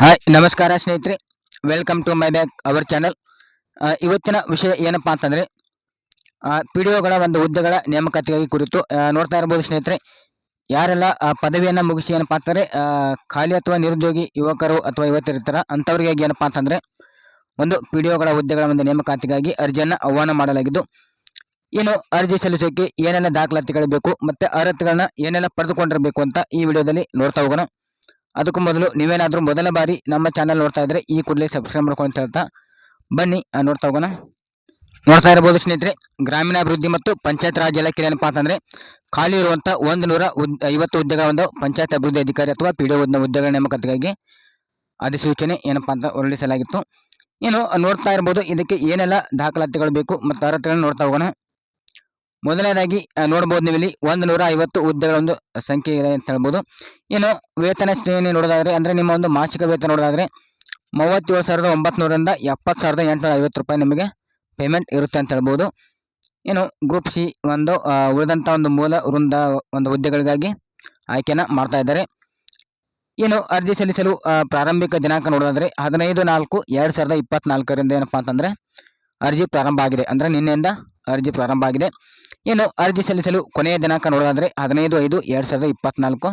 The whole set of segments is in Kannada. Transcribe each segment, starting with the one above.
ಹಾಯ್, ನಮಸ್ಕಾರ ಸ್ನೇಹಿತರೆ. Welcome to my back our channel ಇವತ್ತಿನ ವಿಷಯ ಏನಪ್ಪಾ ಅಂತಂದರೆ ಪಿ ಡಿ ಒಗಳ ಒಂದು ಹುದ್ದೆಗಳ ನೇಮಕಾತಿಗಾಗಿ ಕುರಿತು ನೋಡ್ತಾ ಇರ್ಬೋದು ಸ್ನೇಹಿತರೆ. ಯಾರೆಲ್ಲ ಪದವಿಯನ್ನು ಮುಗಿಸಿ ಏನಪ್ಪಾ ಅಂತಂದರೆ ಖಾಲಿ ಅಥವಾ ನಿರುದ್ಯೋಗಿ ಯುವಕರು ಅಥವಾ ಯುವತಿರ್ತಾರ ಅಂಥವ್ರಿಗಾಗಿ ಏನಪ್ಪಾ ಅಂತಂದರೆ, ಒಂದು ಪಿ ಡಿ ಒಗಳ ಹುದ್ದೆಗಳ ಒಂದು ನೇಮಕಾತಿಗಾಗಿ ಅರ್ಜಿಯನ್ನು ಆಹ್ವಾನ ಮಾಡಲಾಗಿದ್ದು, ಏನು ಅರ್ಜಿ ಸಲ್ಲಿಸೋಕೆ ಏನೆಲ್ಲ ದಾಖಲಾತಿಗಳು ಬೇಕು, ಮತ್ತು ಅರ್ಹತೆಗಳನ್ನ ಏನೆಲ್ಲ ಪಡೆದುಕೊಂಡಿರಬೇಕು ಅಂತ ಈ ವಿಡಿಯೋದಲ್ಲಿ ನೋಡ್ತಾ ಹೋಗೋಣ. ಅದಕ್ಕೂ ಮೊದಲು ನೀವೇನಾದರೂ ಮೊದಲ ಬಾರಿ ನಮ್ಮ ಚಾನಲ್ ನೋಡ್ತಾ ಇದ್ರೆ ಈ ಕೂಡಲೇ ಸಬ್ಸ್ಕ್ರೈಬ್ ಮಾಡ್ಕೊಂಡು ಹೇಳ್ತಾ ಬನ್ನಿ ನೋಡ್ತಾ ಹೋಗೋಣ. ನೋಡ್ತಾ ಇರ್ಬೋದು ಸ್ನೇಹಿತರೆ, ಗ್ರಾಮೀಣಾಭಿವೃದ್ಧಿ ಮತ್ತು ಪಂಚಾಯತ್ ರಾಜ್ ಇಲಾಖೆ ಏನಪ್ಪಾ ಅಂತಂದ್ರೆ ಖಾಲಿ ಇರುವಂಥ ಒಂದು ನೂರ ಉದ್- ಐವತ್ತು ಹುದ್ದೆಗಳ ಒಂದು ಪಂಚಾಯತ್ ಅಭಿವೃದ್ಧಿ ಅಧಿಕಾರಿ ಅಥವಾ ಪಿ ಡಿ ಹುದ್ದೆಗಳ ನೇಮಕಾತಿಗಾಗಿ ಅಧಿಸೂಚನೆ ಏನಪ್ಪಾ ಅಂತ ಹೊರಡಿಸಲಾಗಿತ್ತು. ಏನು ನೋಡ್ತಾ ಇರ್ಬೋದು, ಇದಕ್ಕೆ ಏನೆಲ್ಲ ದಾಖಲಾತಿಗಳು ಬೇಕು ಮತ್ತು ಅರ್ಹತೆಗಳನ್ನು ನೋಡ್ತಾ ಹೋಗೋಣ. ಮೊದಲನೇದಾಗಿ ನೋಡ್ಬೋದು ನೀವು ಇಲ್ಲಿ ಒಂದು ನೂರ ಐವತ್ತು ಹುದ್ದೆಗಳ ಒಂದು ಸಂಖ್ಯೆ ಇದೆ ಅಂತ ಹೇಳ್ಬೋದು. ಇನ್ನು ವೇತನ ಶ್ರೇಣಿ ನೋಡೋದಾದರೆ, ಅಂದರೆ ನಿಮ್ಮ ಒಂದು ಮಾಸಿಕ ವೇತನ ನೋಡೋದಾದರೆ, ಮೂವತ್ತೇಳು ಸಾವಿರದ ಒಂಬತ್ನೂರರಿಂದ ಎಪ್ಪತ್ತು ಸಾವಿರದ ಎಂಟುನೂರ ಐವತ್ತು ರೂಪಾಯಿ ನಿಮಗೆ ಪೇಮೆಂಟ್ ಇರುತ್ತೆ ಅಂತ ಹೇಳ್ಬೋದು. ಏನು ಗ್ರೂಪ್ ಸಿ ಒಂದು ಉಳಿದಂಥ ಒಂದು ಮೂಲ ವೃಂದ, ಒಂದು ಹುದ್ದೆಗಳಿಗಾಗಿ ಆಯ್ಕೆನ ಮಾಡ್ತಾ ಇದ್ದಾರೆ. ಏನು ಅರ್ಜಿ ಸಲ್ಲಿಸಲು ಪ್ರಾರಂಭಿಕ ದಿನಾಂಕ ನೋಡೋದಾದರೆ, ಹದಿನೈದು ನಾಲ್ಕು ಎರಡು ಸಾವಿರದ ಇಪ್ಪತ್ತ್ನಾಲ್ಕರಿಂದ ಏನಪ್ಪ ಅಂತಂದ್ರೆ ಅರ್ಜಿ ಪ್ರಾರಂಭ ಆಗಿದೆ ಅಂದರೆ ನಿನ್ನೆಯಿಂದ ಅರ್ಜಿ ಪ್ರಾರಂಭ ಆಗಿದೆ. ಇನ್ನು ಅರ್ಜಿ ಸಲ್ಲಿಸಲು ಕೊನೆಯ ದಿನಾಂಕ ನೋಡೋದಾದರೆ ಹದಿನೈದು ಐದು ಎರಡು ಸಾವಿರದ ಇಪ್ಪತ್ತ್ನಾಲ್ಕು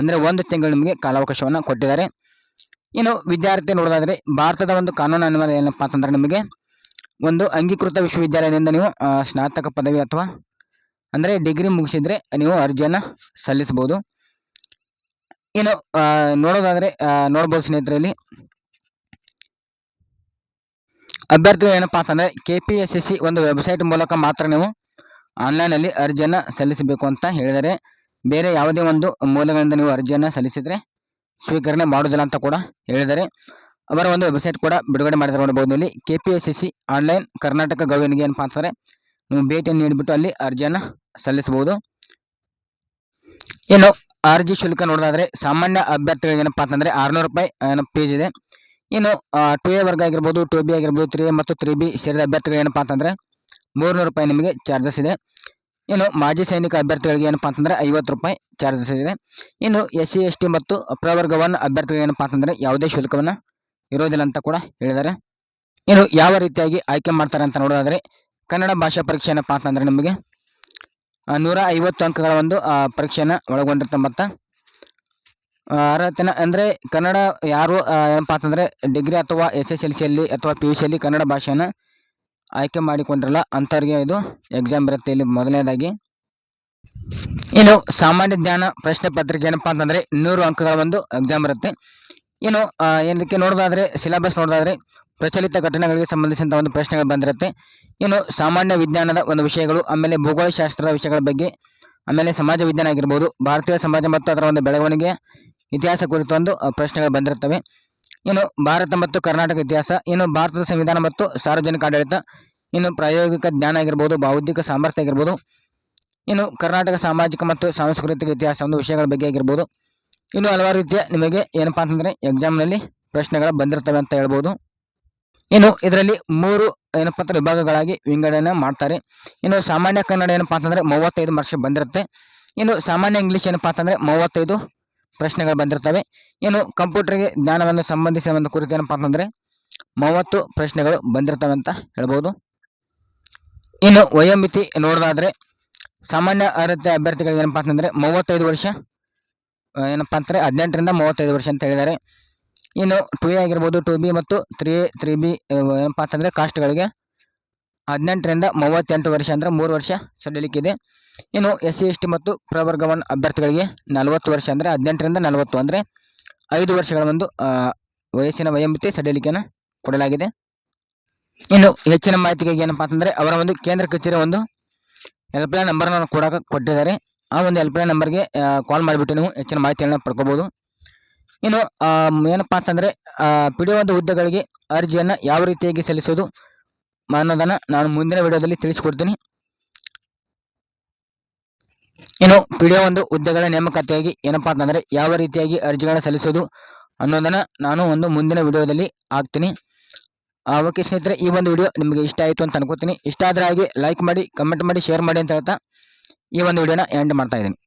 ಅಂದರೆ ಒಂದು ತಿಂಗಳು ನಿಮಗೆ ಕಾಲಾವಕಾಶವನ್ನು ಕೊಟ್ಟಿದ್ದಾರೆ. ಇನ್ನು ವಿದ್ಯಾರ್ಥಿ ನೋಡೋದಾದರೆ ಭಾರತದ ಒಂದು ಕಾನೂನು ಅನ್ವಯ ಏನಪ್ಪ ಅಂತಂದರೆ ನಿಮಗೆ ಒಂದು ಅಂಗೀಕೃತ ವಿಶ್ವವಿದ್ಯಾಲಯದಿಂದ ನೀವು ಸ್ನಾತಕ ಪದವಿ ಅಥವಾ ಅಂದರೆ ಡಿಗ್ರಿ ಮುಗಿಸಿದರೆ ನೀವು ಅರ್ಜಿಯನ್ನು ಸಲ್ಲಿಸಬಹುದು. ಇನ್ನು ನೋಡೋದಾದರೆ ನೋಡ್ಬೋದು ಸ್ನೇಹಿತರಲ್ಲಿ ಅಭ್ಯರ್ಥಿಗಳು ಏನಪ್ಪಾ ಅಂತಂದ್ರೆ ಕೆ ಪಿ ಎಸ್ ಸಿ ಒಂದು ವೆಬ್ಸೈಟ್ ಮೂಲಕ ಮಾತ್ರ ನೀವು ಆನ್ಲೈನಲ್ಲಿ ಅರ್ಜಿಯನ್ನು ಸಲ್ಲಿಸಬೇಕು ಅಂತ ಹೇಳಿದರೆ ಬೇರೆ ಯಾವುದೇ ಒಂದು ಮೂಲಗಳಿಂದ ನೀವು ಅರ್ಜಿಯನ್ನು ಸಲ್ಲಿಸಿದರೆ ಸ್ವೀಕರಣೆ ಮಾಡುವುದಿಲ್ಲ ಅಂತ ಕೂಡ ಹೇಳಿದ್ದಾರೆ. ಅವರ ಒಂದು ವೆಬ್ಸೈಟ್ ಕೂಡ ಬಿಡುಗಡೆ ಮಾಡಿದ್ರೆ ನೋಡಬಹುದು. ಇಲ್ಲಿ K P S C C online Karnataka ಗೌರ್ಮೆಂಟ್ಗೆ ಏನಪ್ಪಾ ಅಂತಂದರೆ ನೀವು ಭೇಟಿಯನ್ನು ನೀಡಿಬಿಟ್ಟು ಅಲ್ಲಿ ಅರ್ಜಿಯನ್ನು ಸಲ್ಲಿಸಬಹುದು. ಏನು ಅರ್ಜಿ ಶುಲ್ಕ ನೋಡೋದಾದ್ರೆ ಸಾಮಾನ್ಯ ಅಭ್ಯರ್ಥಿಗಳಿಗೆ ಏನಪ್ಪಾ ಅಂತಂದ್ರೆ ಆರ್ನೂರು ರೂಪಾಯಿ ಏನೋ ಪೇಜ್ ಇದೆ. ಇನ್ನು ಟು ಎ ವರ್ಗ ಆಗಿರ್ಬೋದು ಟು ಬಿ ಆಗಿರ್ಬೋದು ತ್ರೀ ಎ ಮತ್ತು ತ್ರೀ ಬಿ ಸೇರಿದ ಅಭ್ಯರ್ಥಿಗಳು ಏನಪ್ಪ ಅಂತಂದರೆ, ಮೂರುನೂರು ರೂಪಾಯಿ ನಿಮಗೆ ಚಾರ್ಜಸ್ ಇದೆ. ಇನ್ನು, ಮಾಜಿ ಸೈನಿಕ ಅಭ್ಯರ್ಥಿಗಳಿಗೆ ಏನಪ್ಪಾ ಅಂತಂದ್ರೆ, ಐವತ್ತು ರೂಪಾಯಿ ಚಾರ್ಜಸ್ ಇದೆ. ಇನ್ನು ಎಸ್ ಸಿ ಎಸ್ ಟಿ ಮತ್ತು ಪ್ರವರ್ಗ ಒನ್ ಅಭ್ಯರ್ಥಿಗಳು ಏನಪ್ಪ ಅಂತಂದರೆ, ಯಾವುದೇ ಶುಲ್ಕವನ್ನು ಇರೋದಿಲ್ಲ ಅಂತ ಕೂಡ ಹೇಳಿದ್ದಾರೆ. ಇನ್ನು, ಯಾವ ರೀತಿಯಾಗಿ ಆಯ್ಕೆ ಮಾಡ್ತಾರೆ ಅಂತ ನೋಡೋದಾದರೆ, ಕನ್ನಡ ಭಾಷಾ ಪರೀಕ್ಷೆ ಏನಪ್ಪ ಅಂತಂದರೆ ನಿಮಗೆ ನೂರ ಐವತ್ತು ಅಂಕಗಳ ಒಂದು ಪರೀಕ್ಷೆಯನ್ನು ಒಳಗೊಂಡಿರುತ್ತೆ ಮತ್ತು ಅರ್ಹತೆನ ಅಂದರೆ ಕನ್ನಡ ಯಾರು ಏನಪ್ಪ ಅಂತಂದರೆ ಡಿಗ್ರಿ ಅಥವಾ ಎಸ್ ಎಸ್ ಎಲ್ ಸಿಯಲ್ಲಿ ಅಥವಾ ಪಿ ಯು ಸಿಯಲ್ಲಿ ಕನ್ನಡ ಭಾಷೆಯನ್ನು ಆಯ್ಕೆ ಮಾಡಿಕೊಂಡಿರಲ್ಲ ಅಂಥವ್ರಿಗೆ ಇದು ಎಕ್ಸಾಮ್ ಬರುತ್ತೆ ಇಲ್ಲಿ ಮೊದಲನೇದಾಗಿ. ಇನ್ನು ಸಾಮಾನ್ಯ ಜ್ಞಾನ ಪ್ರಶ್ನೆ ಪತ್ರಿಕೆ ಏನಪ್ಪ ಅಂತಂದರೆ ನೂರು ಅಂಕಗಳ ಒಂದು ಎಕ್ಸಾಮ್ ಬರುತ್ತೆ. ಆ, ಏನಕ್ಕೆ ನೋಡೋದಾದ್ರೆ ಸಿಲೆಬಸ್ ನೋಡೋದಾದರೆ ಪ್ರಚಲಿತ ಘಟನೆಗಳಿಗೆ ಸಂಬಂಧಿಸಿದಂಥ ಒಂದು ಪ್ರಶ್ನೆಗಳು ಬಂದಿರುತ್ತೆ. ಇನ್ನು ಸಾಮಾನ್ಯ ವಿಜ್ಞಾನದ ಒಂದು ವಿಷಯಗಳು ಆಮೇಲೆ ಭೂಗೋಳಶಾಸ್ತ್ರದ ವಿಷಯಗಳ ಬಗ್ಗೆ ಆಮೇಲೆ ಸಮಾಜ ವಿಜ್ಞಾನ ಆಗಿರ್ಬೋದು ಭಾರತೀಯ ಸಮಾಜ ಮತ್ತು ಅದರ ಒಂದು ಬೆಳವಣಿಗೆ ಇತಿಹಾಸ ಕುರಿತು ಒಂದು ಪ್ರಶ್ನೆಗಳು ಬಂದಿರ್ತವೆ ಇನ್ನು ಭಾರತ ಮತ್ತು ಕರ್ನಾಟಕ ಇತಿಹಾಸ, ಇನ್ನು ಭಾರತದ ಸಂವಿಧಾನ ಮತ್ತು ಸಾರ್ವಜನಿಕ ಆಡಳಿತ, ಇನ್ನು ಪ್ರಾಯೋಗಿಕ ಜ್ಞಾನ ಆಗಿರ್ಬೋದು, ಬೌದ್ಧಿಕ ಸಾಮರ್ಥ್ಯ ಆಗಿರ್ಬೋದು, ಇನ್ನು ಕರ್ನಾಟಕ ಸಾಮಾಜಿಕ ಮತ್ತು ಸಾಂಸ್ಕೃತಿಕ ಇತಿಹಾಸ ಒಂದು ವಿಷಯಗಳ ಬಗ್ಗೆ ಆಗಿರ್ಬೋದು, ಇನ್ನು ಹಲವಾರು ರೀತಿಯ ನಿಮಗೆ ಏನಪ್ಪಾ ಅಂತಂದರೆ ಎಕ್ಸಾಮ್ನಲ್ಲಿ ಪ್ರಶ್ನೆಗಳು ಬಂದಿರ್ತವೆ ಅಂತ ಹೇಳ್ಬೋದು. ಇನ್ನು ಇದರಲ್ಲಿ ಮೂರು ಏನಪ್ಪಾ ಅಂದ್ರೆ ವಿಭಾಗಗಳಾಗಿ ವಿಂಗಡಣೆ ಮಾಡ್ತಾರೆ. ಇನ್ನು ಸಾಮಾನ್ಯ ಕನ್ನಡ ಏನಪ್ಪಾ ಅಂತಂದ್ರೆ ಮೂವತ್ತೈದು ಮಾರ್ಕ್ಸ್ ಬಂದಿರುತ್ತೆ. ಇನ್ನು ಸಾಮಾನ್ಯ ಇಂಗ್ಲೀಷ್ ಏನಪ್ಪಾ ಅಂತಂದ್ರೆ ಮೂವತ್ತೈದು ಪ್ರಶ್ನೆಗಳು ಬಂದಿರ್ತವೆ. ಇನ್ನು ಕಂಪ್ಯೂಟರ್ಗೆ ಜ್ಞಾನವನ್ನು ಸಂಬಂಧಿಸಿದ ಒಂದು ಕುರಿತು ಏನಪ್ಪಾ ಅಂತಂದ್ರೆ ಮೂವತ್ತು ಪ್ರಶ್ನೆಗಳು ಬಂದಿರ್ತವೆ ಅಂತ ಹೇಳ್ಬೋದು. ಇನ್ನು ವಯೋಮಿತಿ ನೋಡೋದಾದ್ರೆ ಸಾಮಾನ್ಯ ಅರ್ಹತೆ ಅಭ್ಯರ್ಥಿಗಳಿಗೆ ಏನಪ್ಪಾ ಅಂತಂದ್ರೆ ಮೂವತ್ತೈದು ವರ್ಷ, ಏನಪ್ಪ ಅಂತಾರೆ ಹದಿನೆಂಟರಿಂದ ಮೂವತ್ತೈದು ವರ್ಷ ಅಂತ ಹೇಳಿದ್ದಾರೆ. ಇನ್ನು ಟು ಎ ಆಗಿರ್ಬೋದು ಟು ಬಿ ಮತ್ತು ತ್ರೀ ಎ ತ್ರೀ ಬಿ ಏನಪ್ಪ ಅಂತಂದರೆ ಕಾಸ್ಟ್ಗಳಿಗೆ ಹದಿನೆಂಟರಿಂದ ಮೂವತ್ತೆಂಟು ವರ್ಷ ಅಂದರೆ ಮೂರು ವರ್ಷ ಸಡಿಲಿಕ್ಕಿದೆ ಇನ್ನು ಎಸ್ ಸಿ, ಎಸ್ ಟಿ ಮತ್ತು ಪ್ರವರ್ಗ ಒನ್ ಅಭ್ಯರ್ಥಿಗಳಿಗೆ ನಲವತ್ತು ವರ್ಷ ಅಂದರೆ ಹದಿನೆಂಟರಿಂದ ನಲವತ್ತು ಅಂದರೆ ಐದು ವರ್ಷಗಳ ಒಂದು ವಯಸ್ಸಿನ ವಯೋಮಿತಿ ಸಡಿಲಿಕೆಯನ್ನು ಕೊಡಲಾಗಿದೆ. ಇನ್ನು ಹೆಚ್ಚಿನ ಮಾಹಿತಿಗಾಗಿ ಏನಪ್ಪ ಅಂತಂದರೆ ಅವರ ಒಂದು ಕೇಂದ್ರ ಕಚೇರಿ ಒಂದು ಹೆಲ್ಪ್ಲೈನ್ ನಂಬರ್ನ ಕೂಡ ಕೊಟ್ಟಿದ್ದಾರೆ. ಆ ಒಂದು ಹೆಲ್ಪ್ಲೈನ್ ನಂಬರ್ಗೆ ಕಾಲ್ ಮಾಡಿಬಿಟ್ಟು ನೀವು ಹೆಚ್ಚಿನ ಮಾಹಿತಿಯನ್ನು ಪಡ್ಕೋಬೋದು. ಇನ್ನು ಏನಪ್ಪಾ ಅಂತಂದರೆ ಒಂದು ಹುದ್ದೆಗಳಿಗೆ ಅರ್ಜಿಯನ್ನು ಯಾವ ರೀತಿಯಾಗಿ ಸಲ್ಲಿಸೋದು ಅನ್ನೋದನ್ನು ನಾನು ಮುಂದಿನ ವಿಡಿಯೋದಲ್ಲಿ ತಿಳಿಸ್ಕೊಡ್ತೀನಿ. ಇನ್ನು ಪಿ ಡಿ ಒಂದು ಹುದ್ದೆಗಳ ನೇಮಕಾತಿಯಾಗಿ ಏನಪ್ಪಾ ಅಂತಂದರೆ, ಯಾವ ರೀತಿಯಾಗಿ ಅರ್ಜಿಗಳನ್ನ ಸಲ್ಲಿಸೋದು ಅನ್ನೋದನ್ನು ನಾನು ಒಂದು ಮುಂದಿನ ವಿಡಿಯೋದಲ್ಲಿ ಹಾಕ್ತೀನಿ. ಓಕೆ ಸ್ನೇಹಿತರೆ, ಈ ಒಂದು ವಿಡಿಯೋ ನಿಮಗೆ ಇಷ್ಟ ಆಯಿತು ಅಂತ ಅನ್ಕೋತೀನಿ. ಇಷ್ಟ ಆದರೆ ಹಾಗೆ ಲೈಕ್ ಮಾಡಿ ಕಮೆಂಟ್ ಮಾಡಿ ಶೇರ್ ಮಾಡಿ ಅಂತ ಹೇಳ್ತಾ ಈ ಒಂದು ವಿಡಿಯೋನ ಎಂಡ್ ಮಾಡ್ತಾ ಇದ್ದೀನಿ.